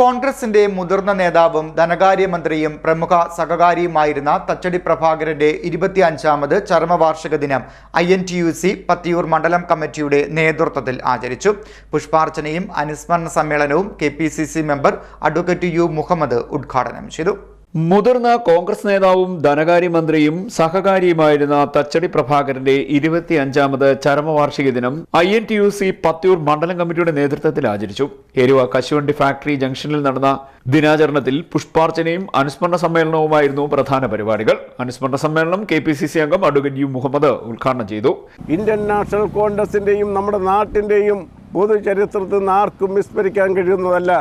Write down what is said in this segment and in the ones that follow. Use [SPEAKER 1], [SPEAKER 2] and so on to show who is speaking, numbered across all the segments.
[SPEAKER 1] കോൺഗ്രസിന്റെ മുതിർന്ന നേതാവും ധനകാര്യമന്ത്രിയും പ്രമുഖ സഹകാരിയുമായിരുന്ന തച്ചടി പ്രഭാകരന്റെ ഇരുപത്തിയഞ്ചാമത് ചരമവാർഷിക ദിനം I N T U C Pathiyoor മണ്ഡലം കമ്മിറ്റിയുടെ നേതൃത്വത്തിൽ ആചരിച്ചു. പുഷ്പാർച്ചനയും അനുസ്മരണ സമ്മേളനവും K P C C member advocate U Muhammad ഉദ്ഘാടനം ചെയ്തു.
[SPEAKER 2] മുതിർന്ന കോൺഗ്രസ് നേതാവും ധനകാര്യമന്ത്രിയും സഹകാരിയുമായിരുന്ന തച്ചടി പ്രഭാകരന്റെ ഇരുപത്തിയഞ്ചാമത് ചരമവാർഷിക ദിനം I N T U C Pathiyoor മണ്ഡലം കമ്മിറ്റിയുടെ നേതൃത്വത്തിൽ ആചരിച്ചു. എരുവ കശുവണ്ടി ഫാക്ടറി ജംഗ്ഷനിൽ നടന്ന ദിനാചരണത്തിൽ പുഷ്പാർച്ചനയും അനുസ്മരണ സമ്മേളനവുമായിരുന്നു പ്രധാന പരിപാടികൾ. അനുസ്മരണ സമ്മേളനം കെ പി സി സി അംഗം അഡ്വക്കേറ്റ് യു മുഹമ്മദ് ഉദ്ഘാടനം ചെയ്തു.
[SPEAKER 3] ഇന്ത്യൻ നാഷണൽ കോൺഗ്രസിന്റെയും നമ്മുടെ നാട്ടിന്റെയും പൊതുചരിത്രത്തിൽ നിന്ന് ആർക്കും വിസ്മരിക്കാൻ കഴിയുന്നതല്ല.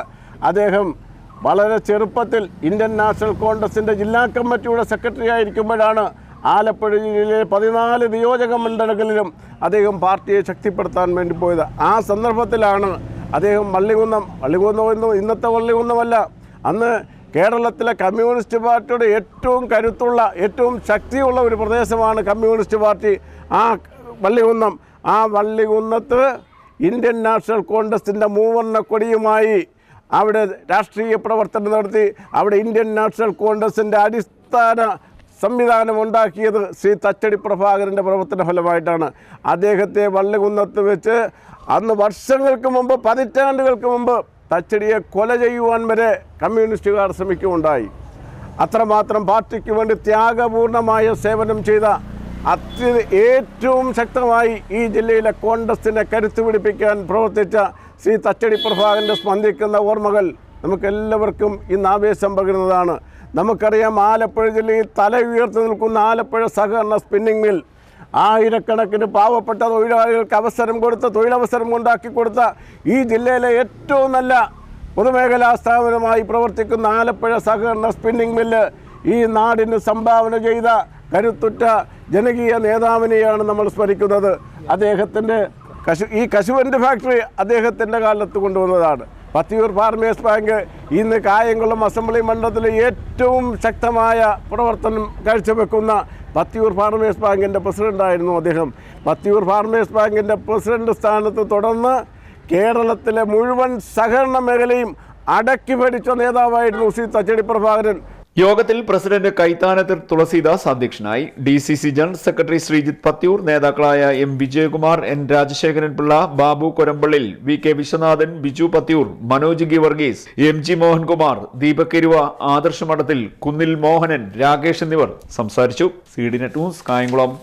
[SPEAKER 3] അദ്ദേഹം വളരെ ചെറുപ്പത്തിൽ ഇന്ത്യൻ നാഷണൽ കോൺഗ്രസിന്റെ ജില്ലാ കമ്മിറ്റിയുടെ സെക്രട്ടറി ആയിരിക്കുമ്പോഴാണ് ആലപ്പുഴ ജില്ലയിലെ പതിനാല് നിയോജക മണ്ഡലങ്ങളിലും അദ്ദേഹം പാർട്ടിയെ ശക്തിപ്പെടുത്താൻ വേണ്ടി പോയത്. ആ സന്ദർഭത്തിലാണ് അദ്ദേഹം വള്ളികുന്നം വള്ളികുന്നം ഇന്നത്തെ വള്ളികുന്നമല്ല അന്ന് കേരളത്തിലെ കമ്മ്യൂണിസ്റ്റ് പാർട്ടിയുടെ ഏറ്റവും കരുത്തുള്ള ഏറ്റവും ശക്തിയുള്ള ഒരു പ്രദേശമാണ് കമ്മ്യൂണിസ്റ്റ് പാർട്ടി. ആ വള്ളികുന്നം ആ വള്ളികുന്നത്ത് ഇന്ത്യൻ നാഷണൽ കോൺഗ്രസിന്റെ മൂവർണ കൊടിയുമായി അവിടെ രാഷ്ട്രീയ പ്രവർത്തനം നടത്തി അവിടെ ഇന്ത്യൻ നാഷണൽ കോൺഗ്രസിന്റെ അടിസ്ഥാന സംവിധാനം ഉണ്ടാക്കിയത് ശ്രീ തച്ചടി പ്രഭാകരന്റെ പ്രവർത്തന ഫലമായിട്ടാണ്. അദ്ദേഹത്തെ വള്ളികുന്നത്ത് വെച്ച് അന്ന് വർഷങ്ങൾക്ക് മുമ്പ് പതിറ്റാണ്ടുകൾക്ക് മുമ്പ് തച്ചടിയെ കൊല ചെയ്യുവാൻ വരെ കമ്മ്യൂണിസ്റ്റുകാർ ശ്രമിക്കുകയുണ്ടായി. അത്രമാത്രം പാർട്ടിക്ക് വേണ്ടി ത്യാഗപൂർണമായ സേവനം ചെയ്ത അത്യ ഏറ്റവും ശക്തമായി ഈ ജില്ലയിലെ കോൺഗ്രസിനെ കരുത്തു പിടിപ്പിക്കാൻ പ്രവർത്തിച്ച ശ്രീ തച്ചടി പ്രഭാകരന്റെ സ്പന്ദിക്കുന്ന ഓർമ്മകൾ നമുക്കെല്ലാവർക്കും ഇന്ന് ആവേശം പകരുന്നതാണ്. നമുക്കറിയാം ആലപ്പുഴ ജില്ലയിൽ തല ഉയർത്തി നിൽക്കുന്ന ആലപ്പുഴ സഹകരണ സ്പിന്നിംഗ് മിൽ ആയിരക്കണക്കിന് പാവപ്പെട്ട തൊഴിലാളികൾക്ക് അവസരം കൊടുത്ത തൊഴിലവസരം ഉണ്ടാക്കി കൊടുത്ത ഈ ജില്ലയിലെ ഏറ്റവും നല്ല പൊതുമേഖലാ സ്ഥാപനമായി പ്രവർത്തിക്കുന്ന ആലപ്പുഴ സഹകരണ സ്പിന്നിംഗ് മില്ല് ഈ നാടിന് സംഭാവന ചെയ്ത കരുത്തുറ്റ ജനകീയ നേതാവിനെയാണ് നമ്മൾ സ്മരിക്കുന്നത്. അദ്ദേഹത്തിന്റെ കശു ഈ കശുവന്റെ ഫാക്ടറി അദ്ദേഹത്തിന്റെ കാലത്ത് കൊണ്ടുവന്നതാണ്. പത്തിയൂർ ഫാർമേഴ്സ് ബാങ്ക് ഇന്ന് കായംകുളം അസംബ്ലി മണ്ഡലത്തിലെ ഏറ്റവും ശക്തമായ പ്രവർത്തനം കാഴ്ചവെക്കുന്ന പത്തിയൂർ ഫാർമേഴ്സ് ബാങ്കിന്റെ പ്രസിഡന്റായിരുന്നു അദ്ദേഹം. പത്തിയൂർ ഫാർമേഴ്സ് ബാങ്കിന്റെ പ്രസിഡന്റ് സ്ഥാനത്ത് തുടർന്ന് കേരളത്തിലെ മുഴുവൻ സഹകരണ മേഖലയും അടക്കി ഭരിച്ച നേതാവായിരുന്നു സി. തച്ചടി പ്രഭാകരൻ.
[SPEAKER 2] യോഗത്തിൽ പ്രസിഡന്റ് കൈത്താനത്തിൽ തുളസീദാസ് അധ്യക്ഷനായി D C C general secretary Sreejith Pathiyoor നേതാക്കളായ M Vijayakumar N Rajasekharan Pillai Babu Korampallil V K Viswanathan Biju Pathiyoor Manoj ഗി വർഗീസ് എം ജി മോഹൻകുമാർ ദീപക് കെരുവ ആദർശ മഠത്തിൽ കുന്നിൽ മോഹനൻ രാകേഷ് എന്നിവർ സംസാരിച്ചു. C D net news Kayamkulam.